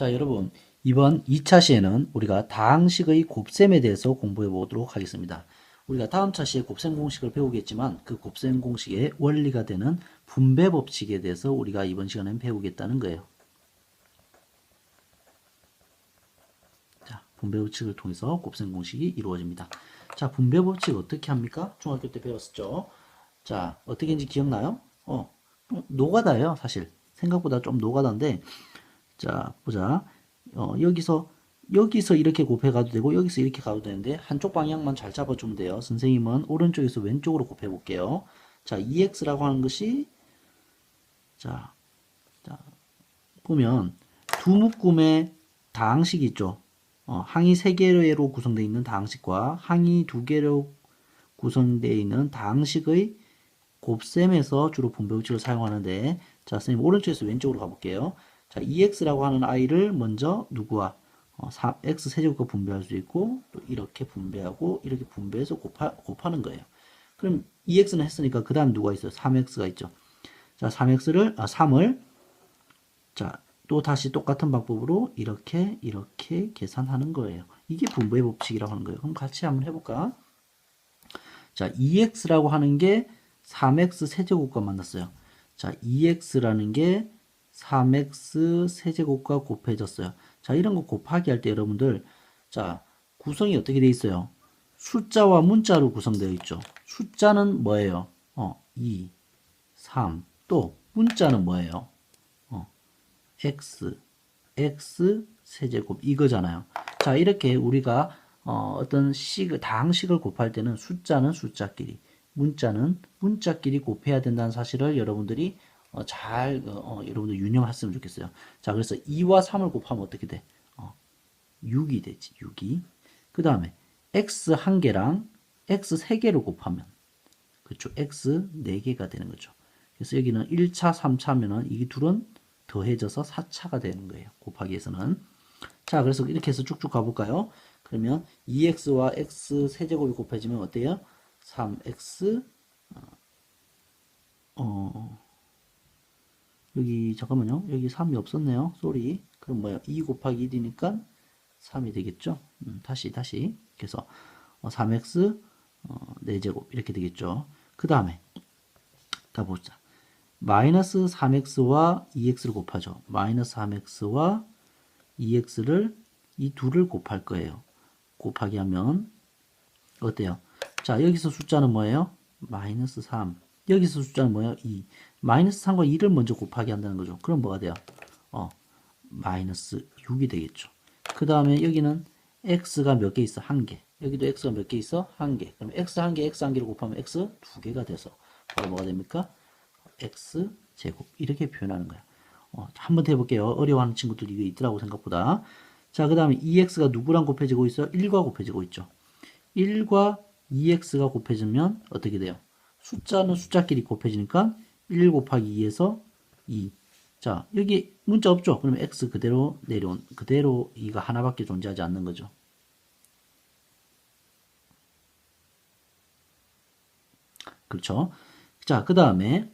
자, 여러분, 이번 2차 시에는 우리가 다항식의 곱셈에 대해서 공부해 보도록 하겠습니다. 우리가 다음 차 시에 곱셈 공식을 배우겠지만 그 곱셈 공식의 원리가 되는 분배 법칙에 대해서 우리가 이번 시간에 배우겠다는 거예요. 자, 분배 법칙을 통해서 곱셈 공식이 이루어집니다. 자, 분배 법칙 어떻게 합니까? 중학교 때 배웠었죠. 자, 어떻게 인지 기억나요? 어, 어, 노가다예요, 사실. 생각보다 좀 노가다인데, 자, 보자. 어, 여기서, 여기서 이렇게 곱해 가도 되고, 여기서 이렇게 가도 되는데, 한쪽 방향만 잘 잡아주면 돼요. 선생님은 오른쪽에서 왼쪽으로 곱해 볼게요. 자, 2x라고 하는 것이, 자, 자, 보면, 두 묶음의 다항식이 있죠. 어, 항이 세 개로 구성되어 있는 다항식과 항이 두 개로 구성되어 있는 다항식의 곱셈에서 주로 분배 법칙을 사용하는데 자 선생님 오른쪽에서 왼쪽으로 가볼게요 자 2x라고 하는 i를 먼저 누구와 어, 3, x 세제곱과 분배할 수 있고 또 이렇게 분배하고 이렇게 분배해서 곱하, 곱하 는 거예요. 그럼 2x는 했으니까 그 다음 누가 있어요? 3x가 있죠. 자 3x를 아 3을 자 또 다시 똑같은 방법으로 이렇게 이렇게 계산하는 거예요. 이게 분배 법칙이라고 하는 거예요. 그럼 같이 한번 해볼까? 자 2x라고 하는 게 3x 세제곱과 만났어요. 자, 2x라는 게 3x 세제곱과 곱해졌어요. 자, 이런 거 곱하기 할 때 여러분들 자, 구성이 어떻게 돼 있어요? 숫자와 문자로 구성되어 있죠. 숫자는 뭐예요? 어, 2, 3. 또 문자는 뭐예요? 어, x, x 세제곱 이거잖아요. 자, 이렇게 우리가 어, 어떤 식, 다항식을 곱할 때는 숫자는 숫자끼리, 문자는 문자끼리 곱해야 된다는 사실을 여러분들이 어, 잘 어, 어, 여러분들 유념했으면 좋겠어요. 자, 그래서 2와 3을 곱하면 어떻게 돼? 어, 6이 되지. 6이. 그 다음에 x 한 개랑 x 세 개를 곱하면 그렇죠. x 네 개가 되는 거죠. 그래서 여기는 1차, 3차면은 이 둘은 더해져서 4차가 되는 거예요. 곱하기에서는. 자, 그래서 이렇게 해서 쭉쭉 가볼까요? 그러면 2x와 x 세제곱이 곱해지면 어때요? 3x 어 여기 잠깐만요. 여기 3이 없었네요. 쏘리 그럼 뭐야 2 곱하기 1이니까 3이 되겠죠? 음, 다시 다시. 그래서 어, 3x 어, 4제곱. 이렇게 되겠죠. 그 다음에 가보자. 마이너스 3x와 2x를 곱하죠. 마이너스 3x와 2x를 이 둘을 곱할 거예요. 곱하기 하면 어때요? 자, 여기서 숫자는 뭐예요? 마이너스 3. 여기서 숫자는 뭐예요? 2. 마이너스 3과 2를 먼저 곱하기 한다는 거죠. 그럼 뭐가 돼요? 어, 마이너스 6이 되겠죠. 그 다음에 여기는 x가 몇 개 있어? 한 개. 여기도 x가 몇 개 있어? 한 개. 그럼 x 한 개, x 한 개를 곱하면 x 두 개가 돼서 바로 뭐가 됩니까? x 제곱. 이렇게 표현하는 거야. 어, 한번 더 해볼게요. 어려워하는 친구들이 이게 있더라고 생각보다. 자, 그 다음에 2x가 누구랑 곱해지고 있어? 1과 곱해지고 있죠. 1과 2x가 곱해지면 어떻게 돼요? 숫자는 숫자끼리 곱해지니까 1 곱하기 2에서 2. 자, 여기 문자 없죠? 그러면 x 그대로 내려온, 그대로 2가 하나밖에 존재하지 않는 거죠. 그렇죠? 자, 그 다음에,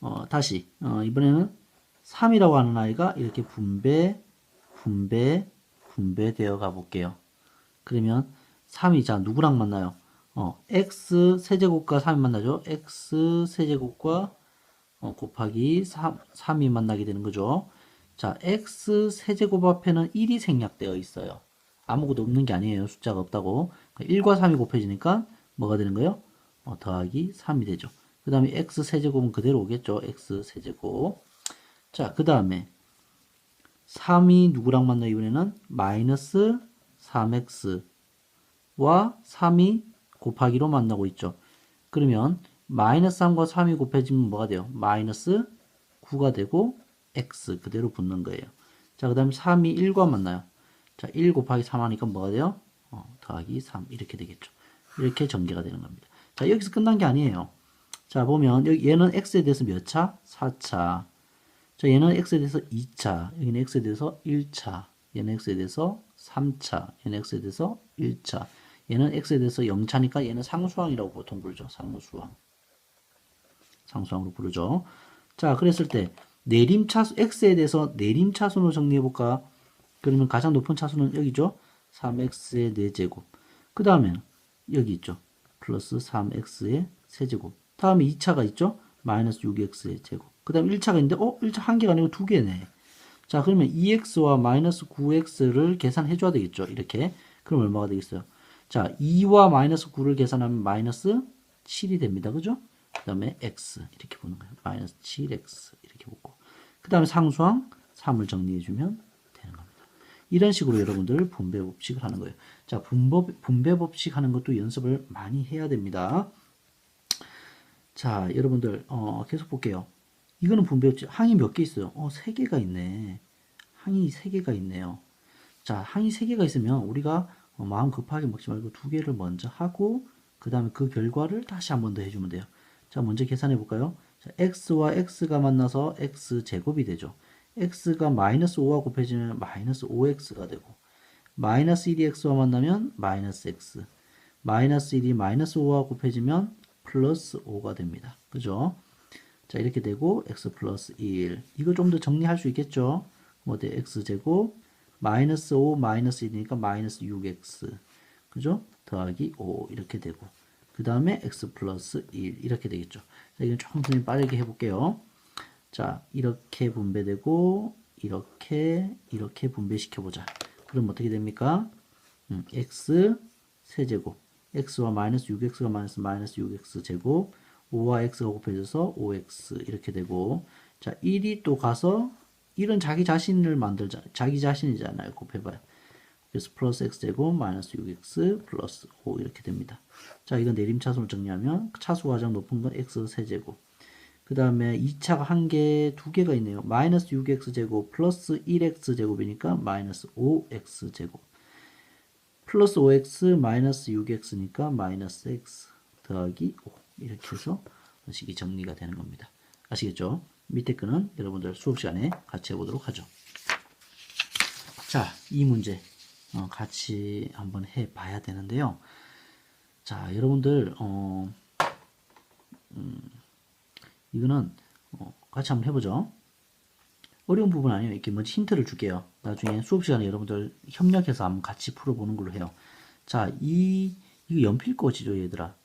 어, 다시, 어, 이번에는 3이라고 하는 아이가 이렇게 분배, 분배, 분배되어 가 볼게요. 그러면 3이 자 누구랑 만나요? 어, x 세제곱과 3이 만나죠. x 세제곱과 어, 곱하기 3, 3이 만나게 되는 거죠. 자, x 세제곱 앞에는 1이 생략되어 있어요. 아무것도 없는 게 아니에요. 숫자가 없다고. 1과 3이 곱해지니까 뭐가 되는 거예요? 어, 더하기 3이 되죠. 그 다음에 x 세제곱은 그대로 오겠죠. x 세제곱. 자, 그 다음에 3이 누구랑 만나요? 이번에는 마이너스 3x 와 3이 곱하기로 만나고 있죠. 그러면 마이너스 3과 3이 곱해지면 뭐가 돼요? 마이너스 9가 되고 x 그대로 붙는 거예요. 자, 그 다음에 3이 1과 만나요. 자, 1 곱하기 3 하니까 뭐가 돼요? 어, 더하기 3 이렇게 되겠죠. 이렇게 전개가 되는 겁니다. 자, 여기서 끝난 게 아니에요. 자, 보면 여기 얘는 x에 대해서 몇 차? 4차. 자, 얘는 x에 대해서 2차. 여기는 x에 대해서 1차. 얘는 x에 대해서 3차. 얘는 x에 대해서 1차. 얘는 x에 대해서 0차니까 얘는 상수항이라고 보통 부르죠. 상수항. 상수항으로 부르죠. 자, 그랬을 때 내림차수 x에 대해서 내림차순으로 정리해 볼까? 그러면 가장 높은 차수는 여기죠. 3x의 4제곱. 그 다음에는 여기 있죠. 플러스 3x의 세제곱. 다음에 2차가 있죠. 마이너스 6x의 제곱. 그 다음에 1차가 있는데 어? 1차 한 개가 아니고 두 개네. 자 그러면 2x와 마이너스 9x를 계산해 줘야 되겠죠. 이렇게. 그럼 얼마가 되겠어요? 자 2와 마이너스 9를 계산하면 마이너스 7이 됩니다. 그죠? 그 다음에 x 이렇게 보는 거예요. 마이너스 7x 이렇게 보고 그 다음에 상수항 3을 정리해 주면 되는 겁니다. 이런 식으로 여러분들 분배 법칙을 하는 거예요. 자 분법, 분배 법칙 하는 것도 연습을 많이 해야 됩니다. 자 여러분들 어, 계속 볼게요. 이거는 분배 법칙 항이 몇 개 있어요? 어, 3개가 있네. 항이 3개가 있네요. 자 항이 3개가 있으면 우리가 어, 마음 급하게 먹지 말고 두 개를 먼저 하고 그 다음에 그 결과를 다시 한 번 더 해주면 돼요. 자, 먼저 계산해 볼까요? 자, x와 x가 만나서 x 제곱이 되죠. x가 마이너스 5와 곱해지면 마이너스 5x가 되고 마이너스 1이 x와 만나면 마이너스 x 마이너스 1이 마이너스 5와 곱해지면 플러스 5가 됩니다. 그죠? 자, 이렇게 되고 x 플러스 1 이거 좀 더 정리할 수 있겠죠? 뭐 돼? x 제곱 마이너스 5 마이너스 1이니까 마이너스 6x 그죠? 더하기 5 이렇게 되고 그 다음에 x 플러스 1 이렇게 되겠죠. 자, 이건 조금 더 빠르게 해볼게요. 자, 이렇게 분배되고 이렇게 이렇게 분배시켜보자. 그럼 어떻게 됩니까? 음, x 세제곱 x와 마이너스 6x가 마이너스 마이너스 6x 제곱 5와 x가 곱해져서 5x 이렇게 되고 자 1이 또 가서 1은 자기 자신을 만들자 자기 자신이잖아요 곱해봐요 그래서 플러스 x제곱 마이너스 6x 플러스 5 이렇게 됩니다. 자, 이건 내림차순을 정리하면 차수 가장 높은 건 x 세제곱. 그 다음에 2차가 한 개, 두 개가 있네요. 마이너스 6x제곱 플러스 1x제곱이니까 마이너스 5x제곱. 플러스 5x 마이너스 6x니까 마이너스 x 더하기 5 이렇게 해서 식이 정리가 되는 겁니다. 아시겠죠? 밑에 거는 여러분들 수업 시간에 같이 해보도록 하죠. 자, 이 문제 어, 같이 한번 해 봐야 되는데요. 자, 여러분들, 어, 음, 이거는 어, 같이 한번 해보죠. 어려운 부분 아니에요. 이렇게 먼저 힌트를 줄게요. 나중에 수업 시간에 여러분들 협력해서 한번 같이 풀어보는 걸로 해요. 자, 이, 이거 연필꽂이죠, 얘들아.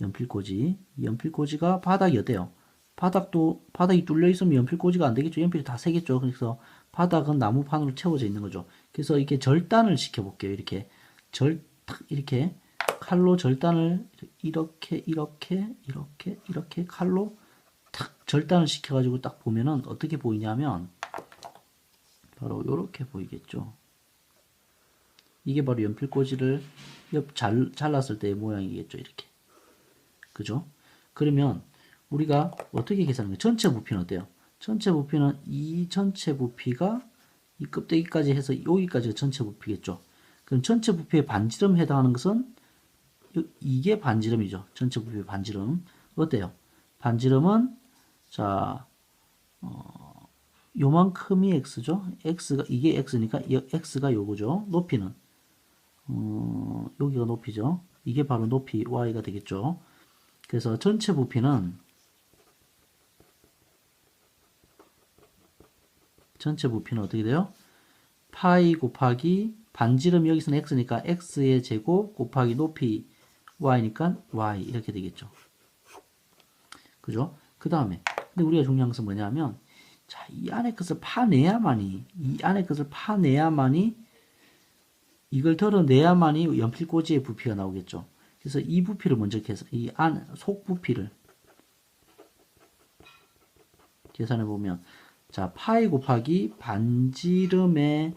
연필꽂이. 이 연필꽂이가 바닥이 어때요? 바닥도, 바닥이 뚫려 있으면 연필 꽂이가 안 되겠죠. 연필이 다 새겠죠. 그래서 바닥은 나무판으로 채워져 있는 거죠. 그래서 이렇게 절단을 시켜볼게요. 이렇게 절, 이렇게 칼로 절단을 이렇게, 이렇게, 이렇게, 이렇게 칼로 탁 절단을 시켜가지고 딱 보면은 어떻게 보이냐면 바로 이렇게 보이겠죠. 이게 바로 연필꽂이를 옆 잘, 잘랐을 때의 모양이겠죠. 이렇게. 그죠? 그러면 우리가 어떻게 계산하는 거예요? 전체 부피는 어때요? 전체 부피는 이 전체 부피가 이 껍데기까지 해서 여기까지가 전체 부피겠죠. 그럼 전체 부피의 반지름에 해당하는 것은 이게 반지름이죠. 전체 부피의 반지름. 어때요? 반지름은 자 어, 요만큼이 x죠. x가 이게 x니까 x가 요거죠. 높이는 어, 여기가 높이죠. 이게 바로 높이 y가 되겠죠. 그래서 전체 부피는 전체 부피는 어떻게 돼요? 파이 곱하기 반지름 여기서는 x니까 x의 제곱 곱하기 높이 y니까 y 이렇게 되겠죠. 그죠? 그 다음에 근데 우리가 중요한 것은 뭐냐면 자, 이 안에 것을 파내야만이 이 안에 것을 파내야만이 이걸 덜어내야만이 연필꽂이의 부피가 나오겠죠. 그래서 이 부피를 먼저 계산 이 안 속 부피를 계산해 보면 자, 파이 곱하기 반지름의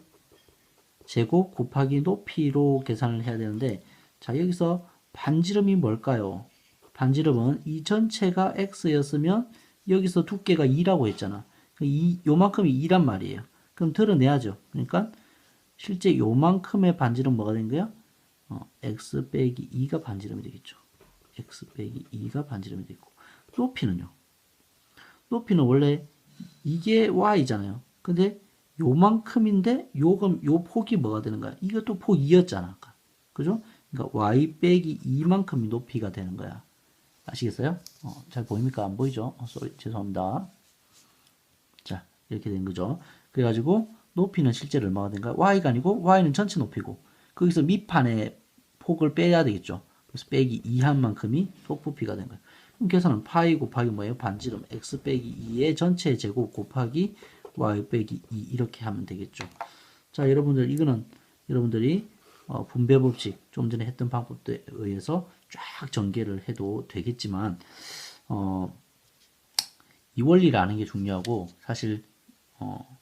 제곱 곱하기 높이로 계산을 해야 되는데 자, 여기서 반지름이 뭘까요? 반지름은 이 전체가 x였으면 여기서 두께가 2라고 했잖아. 이 요만큼이 2란 말이에요. 그럼 드러내야죠. 그러니까 실제 요만큼의 반지름 뭐가 된 거야? 어, x 빼기 2가 반지름이 되겠죠. x 빼기 2가 반지름이 되고 높이는요. 높이는 원래 이게 y잖아요. 근데 요만큼인데 요금 요 폭이 뭐가 되는 거야? 이것도 폭 2였잖아. 그죠? 그러니까 y 빼기 2만큼이 높이가 되는 거야. 아시겠어요? 어, 잘 보입니까? 안 보이죠? 어, 쏘리, 죄송합니다. 자, 이렇게 된 거죠. 그래가지고 높이는 실제로 얼마가 된가? y가 아니고 y는 전체 높이고 거기서 밑판에 폭을 빼야 되겠죠. 그래서 빼기 2한 만큼이 속부피가 된 거예요. 계산은 파이 곱하기 뭐예요? 반지름 x 빼기 2의 전체 제곱 곱하기 y 빼기 2 이렇게 하면 되겠죠. 자, 여러분들 이거는 여러분들이 어, 분배 법칙 좀 전에 했던 방법에 의해서 쫙 전개를 해도 되겠지만 어, 이 원리를 아는 게 중요하고 사실 어,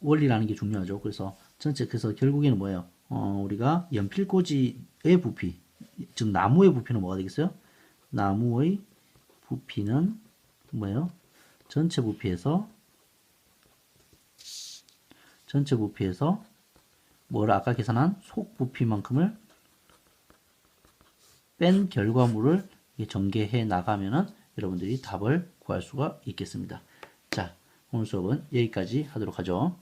원리를 아는 게 중요하죠. 그래서 전체 그래서 결국에는 뭐예요? 어, 우리가 연필꽂이의 부피 즉 나무의 부피는 뭐가 되겠어요? 나무의 부피는 뭐예요? 전체 부피에서 전체 부피에서 뭐를 아까 계산한 속 부피만큼을 뺀 결과물을 전개해 나가면은 여러분들이 답을 구할 수가 있겠습니다. 자, 오늘 수업은 여기까지 하도록 하죠.